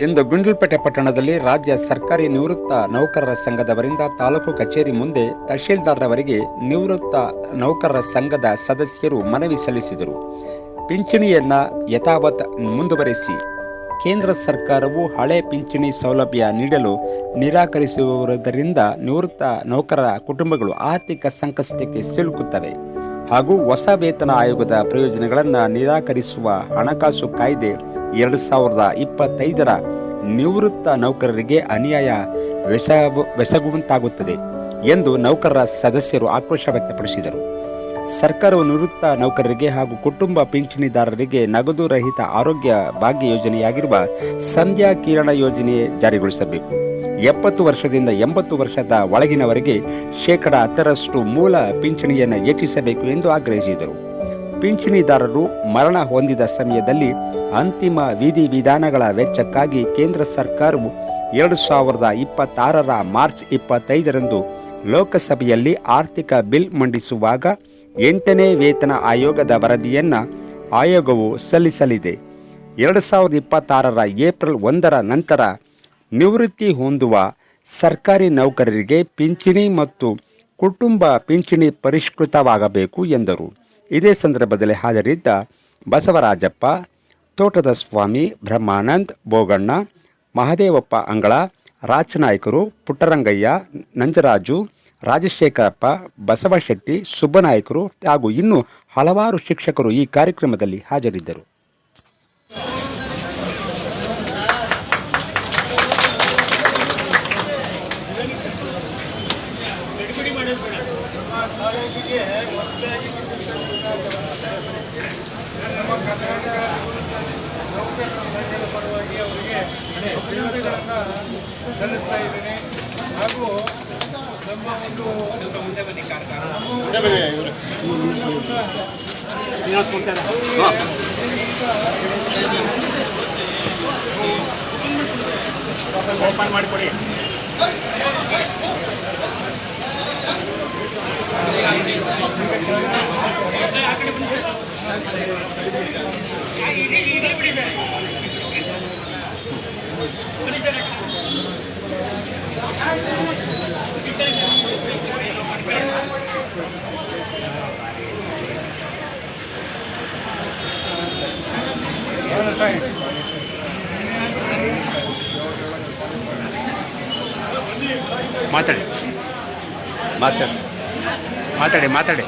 ಇಂದು ಗುಂಡ್ಲುಪೇಟೆ ಪಟ್ಟಣದಲ್ಲಿ ರಾಜ್ಯ ಸರ್ಕಾರಿ ನಿವೃತ್ತ ನೌಕರರ ಸಂಘದವರಿಂದ ತಾಲೂಕು ಕಚೇರಿ ಮುಂದೆ ತಹಶೀಲ್ದಾರ್ರವರಿಗೆ ನಿವೃತ್ತ ನೌಕರರ ಸಂಘದ ಸದಸ್ಯರು ಮನವಿ ಸಲ್ಲಿಸಿದರು. ಪಿಂಚಣಿಯನ್ನ ಯಥಾವತ್ ಮುಂದುವರೆಸಿ. ಕೇಂದ್ರ ಸರ್ಕಾರವು ಹಳೆ ಪಿಂಚಣಿ ಸೌಲಭ್ಯ ನೀಡಲು ನಿರಾಕರಿಸುವುದರಿಂದ ನಿವೃತ್ತ ನೌಕರರ ಕುಟುಂಬಗಳು ಆರ್ಥಿಕ ಸಂಕಷ್ಟಕ್ಕೆ ಸಿಲುಕುತ್ತವೆ. ಹಾಗೂ ಹೊಸ ವೇತನ ಆಯೋಗದ ಪ್ರಯೋಜನಗಳನ್ನು ನಿರಾಕರಿಸುವ ಹಣಕಾಸು ಕಾಯ್ದೆ ಎರಡು ಸಾವಿರದ ಇಪ್ಪತ್ತೈದರ ನಿವೃತ್ತ ನೌಕರರಿಗೆ ಅನ್ಯಾಯ ಬೆಸಗು, ಬೆಸಗುವಂತಾಗುತ್ತದೆ ಎಂದು ನೌಕರರ ಸದಸ್ಯರು ಆಕ್ರೋಶ ವ್ಯಕ್ತಪಡಿಸಿದರು. ಸರ್ಕಾರವು ನಿವೃತ್ತ ನೌಕರರಿಗೆ ಹಾಗೂ ಕುಟುಂಬ ಪಿಂಚಣಿದಾರರಿಗೆ ನಗದು ರಹಿತ ಆರೋಗ್ಯ ಭಾಗ್ಯ ಯೋಜನೆಯಾಗಿರುವ ಸಂಧ್ಯಾ ಕಿರಣ ಯೋಜನೆ ಜಾರಿಗೊಳಿಸಬೇಕು. ಎಪ್ಪತ್ತು ವರ್ಷದಿಂದ ಎಂಬತ್ತು ವರ್ಷದ ಒಳಗಿನವರಿಗೆ ಶೇಕಡ ಹತ್ತರಷ್ಟು ಮೂಲ ಪಿಂಚಣಿಯನ್ನು ಹೆಚ್ಚಿಸಬೇಕು ಎಂದು ಆಗ್ರಹಿಸಿದರು. ಪಿಂಚಣಿದಾರರು ಮರಣ ಹೊಂದಿದ ಸಮಯದಲ್ಲಿ ಅಂತಿಮ ವಿಧಿ ವಿಧಾನಗಳ ವೆಚ್ಚಕ್ಕಾಗಿ ಕೇಂದ್ರ ಸರ್ಕಾರವು ಎರಡು ಸಾವಿರದ ಇಪ್ಪತ್ತಾರರ ಮಾರ್ಚ್ ಇಪ್ಪತ್ತೈದರಂದು ಲೋಕಸಭೆಯಲ್ಲಿ ಆರ್ಥಿಕ ಬಿಲ್ ಮಂಡಿಸುವಾಗ ಎಂಟನೇ ವೇತನ ಆಯೋಗದ ವರದಿಯನ್ನು ಆಯೋಗವು ಸಲ್ಲಿಸಲಿದೆ. ಎರಡು ಸಾವಿರದ ಇಪ್ಪತ್ತಾರರ ಏಪ್ರಿಲ್ ಒಂದರ ನಂತರ ನಿವೃತ್ತಿ ಹೊಂದುವ ಸರ್ಕಾರಿ ನೌಕರರಿಗೆ ಪಿಂಚಣಿ ಮತ್ತು ಕುಟುಂಬ ಪಿಂಚಣಿ ಪರಿಷ್ಕೃತವಾಗಬೇಕು ಎಂದರು. ಇದೇ ಸಂದರ್ಭದಲ್ಲಿ ಹಾಜರಿದ್ದ ಬಸವರಾಜಪ್ಪ, ತೋಟದ ಸ್ವಾಮಿ ಬ್ರಹ್ಮಾನಂದ್, ಬೋಗಣ್ಣ, ಮಹದೇವಪ್ಪ ಅಂಗಳ, ರಾಜನಾಯಕರು, ಪುಟ್ಟರಂಗಯ್ಯ, ನಂಜರಾಜು, ರಾಜಶೇಖರಪ್ಪ, ಬಸವಶೆಟ್ಟಿ, ಸುಬ್ಬನಾಯಕರು ಹಾಗೂ ಇನ್ನೂ ಹಲವಾರು ಶಿಕ್ಷಕರು ಈ ಕಾರ್ಯಕ್ರಮದಲ್ಲಿ ಹಾಜರಿದ್ದರು. ಕಾಲೇಜಿಗೆ ಹೊಸದಾಗಿ ನಮ್ಮ ಕರ್ನಾಟಕ ನೌಕರರ ಸಂಘದ ಪರವಾಗಿ ಅವರಿಗೆ ಅಭಿನಂದನೆಗಳನ್ನು ಸಲ್ಲಿಸ್ತಾ ಇದ್ದೀನಿ ಹಾಗೂ ನಮ್ಮ ಒಂದು ಓಪನ್ ಮಾಡಿಕೊಡಿ. ಮಾತಾಡಿ. ಮಾತಾಡಿ. ಮಾತಾಡಿ ಮಾತಾಡಿ.